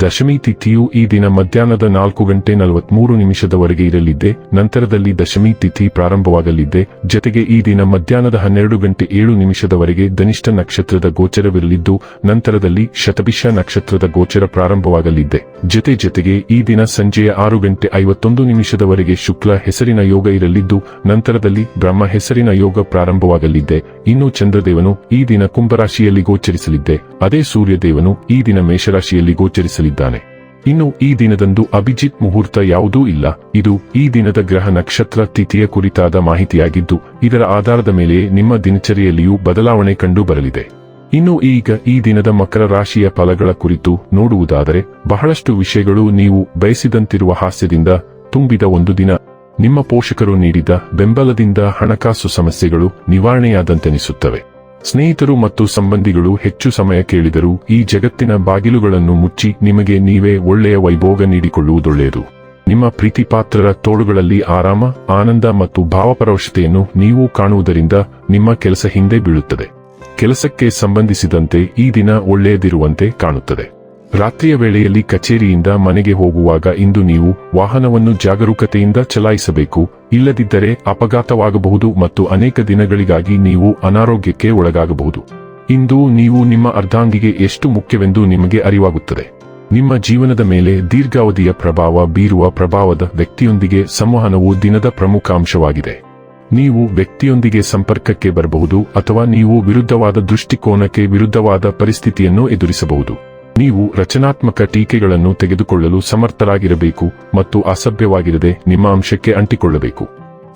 ದಶಮಿ ತಿಥಿಯು ಈ ದಿನ ಮಧ್ಯಾಹ್ನದ ನಾಲ್ಕು ಗಂಟೆ ನಲವತ್ಮೂರು ನಿಮಿಷದವರೆಗೆ ಇರಲಿದ್ದೆ, ನಂತರದಲ್ಲಿ ದಶಮಿ ತಿಥಿ ಪ್ರಾರಂಭವಾಗಲಿದ್ದೆ, ಜತೆಗೆ ಈ ದಿನ ಮಧ್ಯಾಹ್ನದ ಹನ್ನೆರಡು ಗಂಟೆ ಏಳು ನಿಮಿಷದವರೆಗೆ ಧನಿಷ್ಠ ನಕ್ಷತ್ರದ ಗೋಚರವಿರಲಿದ್ದು, ನಂತರದಲ್ಲಿ ಶತಭಿಷ ನಕ್ಷತ್ರದ ಗೋಚರ ಪ್ರಾರಂಭವಾಗಲಿದ್ದೆ. ಜತೆ ಜತೆಗೆ ಈ ದಿನ ಸಂಜೆಯ ಆರು ಗಂಟೆ ಐವತ್ತೊಂದು ನಿಮಿಷದವರೆಗೆ ಶುಕ್ಲ ಹೆಸರಿನ ಯೋಗ ಇರಲಿದ್ದು, ನಂತರದಲ್ಲಿ ಬ್ರಹ್ಮ ಹೆಸರಿನ ಯೋಗ ಪ್ರಾರಂಭವಾಗಲಿದ್ದೆ. ಇನ್ನು ಚಂದ್ರದೇವನು ಈ ದಿನ ಕುಂಭರಾಶಿಯಲ್ಲಿ ಗೋಚರಿಸಲಿದ್ದೆ. ಅದೇ ಸೂರ್ಯದೇವನು ಈ ದಿನ ಮೇಷರಾಶಿಯಲ್ಲಿ ಗೋಚರಿಸಲಿದ್ದಾನೆ ಇನ್ನು ಈ ದಿನದಂದು ಅಭಿಜಿತ್ ಮುಹೂರ್ತ ಯಾವುದೂ ಇಲ್ಲ. ಇದು ಈ ದಿನದ ಗ್ರಹ ನಕ್ಷತ್ರ ತಿಥಿಯ ಕುರಿತಾದ ಮಾಹಿತಿಯಾಗಿದ್ದು, ಇದರ ಆಧಾರದ ಮೇಲೆ ನಿಮ್ಮ ದಿನಚರಿಯಲ್ಲಿಯೂ ಬದಲಾವಣೆ ಕಂಡು ಬರಲಿದೆ. ಇನ್ನು ಈಗ ಈ ದಿನದ ಮಕರ ರಾಶಿಯ ಫಲಗಳ ಕುರಿತು ನೋಡುವುದಾದರೆ, ಬಹಳಷ್ಟು ವಿಷಯಗಳು ನೀವು ಬಯಸಿದಂತಿರುವ ಹಾಸ್ಯದಿಂದ ತುಂಬಿದ ಒಂದು ದಿನ. ನಿಮ್ಮ ಪೋಷಕರು ನೀಡಿದ ಬೆಂಬಲದಿಂದ ಹಣಕಾಸು ಸಮಸ್ಯೆಗಳು ನಿವಾರಣೆಯಾದಂತೆನಿಸುತ್ತವೆ. ಸ್ನೇಹಿತರು ಮತ್ತು ಸಂಬಂಧಿಗಳು ಹೆಚ್ಚು ಸಮಯ ಕೇಳಿದರೂ ಈ ಜಗತ್ತಿನ ಬಾಗಿಲುಗಳನ್ನು ಮುಚ್ಚಿ ನಿಮಗೆ ನೀವೇ ಒಳ್ಳೆಯ ವೈಭೋಗ ನೀಡಿಕೊಳ್ಳುವುದೊಳ್ಳೆಯದು. ನಿಮ್ಮ ಪ್ರೀತಿಪಾತ್ರರ ತೋಳುಗಳಲ್ಲಿ ಆರಾಮ, ಆನಂದ ಮತ್ತು ಭಾವಪರವಶತೆಯನ್ನು ನೀವು ಕಾಣುವುದರಿಂದ ನಿಮ್ಮ ಕೆಲಸ ಹಿಂದೆ ಬೀಳುತ್ತದೆ. ಕೆಲಸಕ್ಕೆ ಸಂಬಂಧಿಸಿದಂತೆ ಈ ದಿನ ಒಳ್ಳೆಯದಿರುವಂತೆ ಕಾಣುತ್ತದೆ. ರಾತ್ರಿಯ ವೇಳೆಯಲ್ಲಿ ಕಚೇರಿಯಿಂದ ಮನೆಗೆ ಹೋಗುವಾಗ ಇಂದು ನೀವು ವಾಹನವನ್ನು ಜಾಗರೂಕತೆಯಿಂದ ಚಲಾಯಿಸಬೇಕು, ಇಲ್ಲದಿದ್ದರೆ ಅಪಘಾತವಾಗಬಹುದು ಮತ್ತು ಅನೇಕ ದಿನಗಳಿಗಾಗಿ ನೀವು ಅನಾರೋಗ್ಯಕ್ಕೆ ಒಳಗಾಗಬಹುದು. ಇಂದು ನೀವು ನಿಮ್ಮ ಅರ್ಧಾಂಗಿಗೆ ಎಷ್ಟು ಮುಖ್ಯವೆಂದು ನಿಮಗೆ ಅರಿವಾಗುತ್ತದೆ. ನಿಮ್ಮ ಜೀವನದ ಮೇಲೆ ದೀರ್ಘಾವಧಿಯ ಪ್ರಭಾವ ಬೀರುವ ಪ್ರಭಾವದ ವ್ಯಕ್ತಿಯೊಂದಿಗೆ ಸಂವಹನವು ದಿನದ ಪ್ರಮುಖ ಅಂಶವಾಗಿದೆ. ನೀವು ವ್ಯಕ್ತಿಯೊಂದಿಗೆ ಸಂಪರ್ಕಕ್ಕೆ ಬರಬಹುದು ಅಥವಾ ನೀವು ವಿರುದ್ಧವಾದ ದೃಷ್ಟಿಕೋನಕ್ಕೆ ವಿರುದ್ಧವಾದ ಪರಿಸ್ಥಿತಿಯನ್ನು ಎದುರಿಸಬಹುದು. ನೀವು ರಚನಾತ್ಮಕ ಟೀಕೆಗಳನ್ನು ತೆಗೆದುಕೊಳ್ಳಲು ಸಮರ್ಥರಾಗಿರಬೇಕು ಮತ್ತು ಅಸಭ್ಯವಾಗಿರದೆ ನಿಮ್ಮ ಅಂಶಕ್ಕೆ ಅಂಟಿಕೊಳ್ಳಬೇಕು.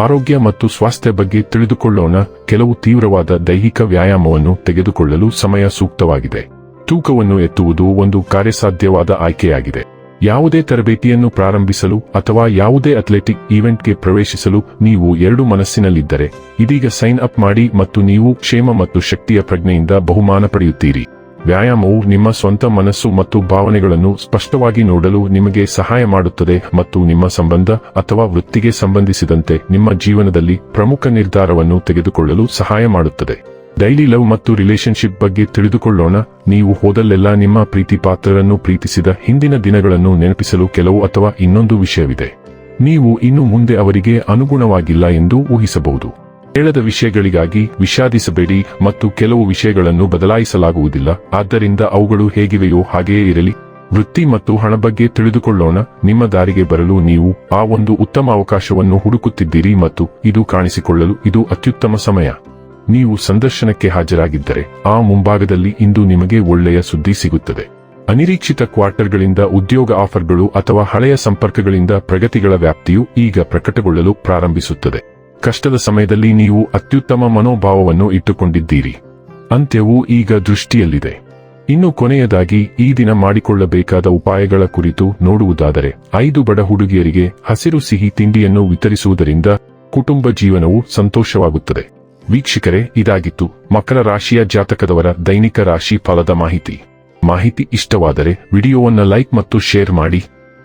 ಆರೋಗ್ಯ ಮತ್ತು ಸ್ವಾಸ್ಥ್ಯ ಬಗ್ಗೆ ತಿಳಿದುಕೊಳ್ಳೋಣ. ಕೆಲವು ತೀವ್ರವಾದ ದೈಹಿಕ ವ್ಯಾಯಾಮವನ್ನು ತೆಗೆದುಕೊಳ್ಳಲು ಸಮಯ ಸೂಕ್ತವಾಗಿದೆ. ತೂಕವನ್ನು ಎತ್ತುವುದು ಒಂದು ಕಾರ್ಯಸಾಧ್ಯವಾದ ಆಯ್ಕೆಯಾಗಿದೆ. ಯಾವುದೇ ತರಬೇತಿಯನ್ನು ಪ್ರಾರಂಭಿಸಲು ಅಥವಾ ಯಾವುದೇ ಅಥ್ಲೆಟಿಕ್ ಈವೆಂಟ್ಗೆ ಪ್ರವೇಶಿಸಲು ನೀವು ಎರಡು ಮನಸ್ಸಿನಲ್ಲಿದ್ದರೆ, ಇದೀಗ ಸೈನ್ ಅಪ್ ಮಾಡಿ ಮತ್ತು ನೀವು ಕ್ಷೇಮ ಮತ್ತು ಶಕ್ತಿಯ ಪ್ರಜ್ಞೆಯಿಂದ ಬಹುಮಾನ ಪಡೆಯುತ್ತೀರಿ. ವ್ಯಾಯಾಮವು ನಿಮ್ಮ ಸ್ವಂತ ಮನಸ್ಸು ಮತ್ತು ಭಾವನೆಗಳನ್ನು ಸ್ಪಷ್ಟವಾಗಿ ನೋಡಲು ನಿಮಗೆ ಸಹಾಯ ಮಾಡುತ್ತದೆ ಮತ್ತು ನಿಮ್ಮ ಸಂಬಂಧ ಅಥವಾ ವೃತ್ತಿಗೆ ಸಂಬಂಧಿಸಿದಂತೆ ನಿಮ್ಮ ಜೀವನದಲ್ಲಿ ಪ್ರಮುಖ ನಿರ್ಧಾರವನ್ನು ತೆಗೆದುಕೊಳ್ಳಲು ಸಹಾಯ ಮಾಡುತ್ತದೆ. ಡೈಲಿ ಲವ್ ಮತ್ತು ರಿಲೇಶನ್ಶಿಪ್ ಬಗ್ಗೆ ತಿಳಿದುಕೊಳ್ಳೋಣ. ನೀವು ಹೋದಲ್ಲೆಲ್ಲ ನಿಮ್ಮ ಪ್ರೀತಿ ಪಾತ್ರರನ್ನು ಪ್ರೀತಿಸಿದ ಹಿಂದಿನ ದಿನಗಳನ್ನು ನೆನಪಿಸಲು ಕೆಲವು ಅಥವಾ ಇನ್ನೊಂದು ವಿಷಯವಿದೆ. ನೀವು ಇನ್ನು ಮುಂದೆ ಅವರಿಗೆ ಅನುಗುಣವಾಗಿಲ್ಲ ಎಂದು ಊಹಿಸಬಹುದು. ಹೇಳದ ವಿಷಯಗಳಿಗಾಗಿ ವಿಷಾದಿಸಬೇಡಿ ಮತ್ತು ಕೆಲವು ವಿಷಯಗಳನ್ನು ಬದಲಾಯಿಸಲಾಗುವುದಿಲ್ಲ. ಆದ್ದರಿಂದ ಅವುಗಳು ಹೇಗಿವೆಯೋ ಹಾಗೆಯೇ ಇರಲಿ. ವೃತ್ತಿ ಮತ್ತು ಹಣ ಬಗ್ಗೆ ತಿಳಿದುಕೊಳ್ಳೋಣ. ನಿಮ್ಮ ದಾರಿಗೆ ಬರಲು ನೀವು ಆ ಒಂದು ಉತ್ತಮ ಅವಕಾಶವನ್ನು ಹುಡುಕುತ್ತಿದ್ದೀರಿ ಮತ್ತು ಇದು ಕಾಣಿಸಿಕೊಳ್ಳಲು ಇದು ಅತ್ಯುತ್ತಮ ಸಮಯ. ನೀವು ಸಂದರ್ಶನಕ್ಕೆ ಹಾಜರಾಗಿದ್ದರೆ ಆ ಮುಂಭಾಗದಲ್ಲಿ ಇಂದು ನಿಮಗೆ ಒಳ್ಳೆಯ ಸುದ್ದಿ ಸಿಗುತ್ತದೆ. ಅನಿರೀಕ್ಷಿತ ಕ್ವಾರ್ಟರ್ಗಳಿಂದ ಉದ್ಯೋಗ ಆಫರ್ಗಳು ಅಥವಾ ಹಳೆಯ ಸಂಪರ್ಕಗಳಿಂದ ಪ್ರಗತಿಗಳ ವ್ಯಾಪ್ತಿಯು ಈಗ ಪ್ರಕಟಗೊಳ್ಳಲು ಪ್ರಾರಂಭಿಸುತ್ತದೆ. ಕಷ್ಟದ ಸಮಯದಲ್ಲಿ ನೀವು ಅತ್ಯುತ್ತಮ ಮನೋಭಾವವನ್ನು ಇಟ್ಟುಕೊಂಡಿದ್ದೀರಿ. ಅಂತ್ಯವು ಈಗ ದೃಷ್ಟಿಯಲ್ಲಿದೆ. ಇನ್ನು ಕೊನೆಯದಾಗಿ, ಈ ದಿನ ಮಾಡಿಕೊಳ್ಳಬೇಕಾದ ಉಪಾಯಗಳ ಕುರಿತು ನೋಡುವುದಾದರೆ, ಐದು ಬಡ ಹುಡುಗಿಯರಿಗೆ ಹಸಿರು ಸಿಹಿ ತಿಂಡಿಯನ್ನು ವಿತರಿಸುವುದರಿಂದ ಕುಟುಂಬ ಜೀವನವು ಸಂತೋಷವಾಗುತ್ತದೆ. ವೀಕ್ಷಕರೇ, ಇದಾಗಿತ್ತು ಮಕರ ರಾಶಿಯ ಜಾತಕದವರ ದೈನಿಕ ರಾಶಿ ಫಲದ ಮಾಹಿತಿ. ಮಾಹಿತಿ ಇಷ್ಟವಾದರೆ, ವಿಡಿಯೋವನ್ನು ಲೈಕ್ ಮತ್ತು ಶೇರ್ ಮಾಡಿ.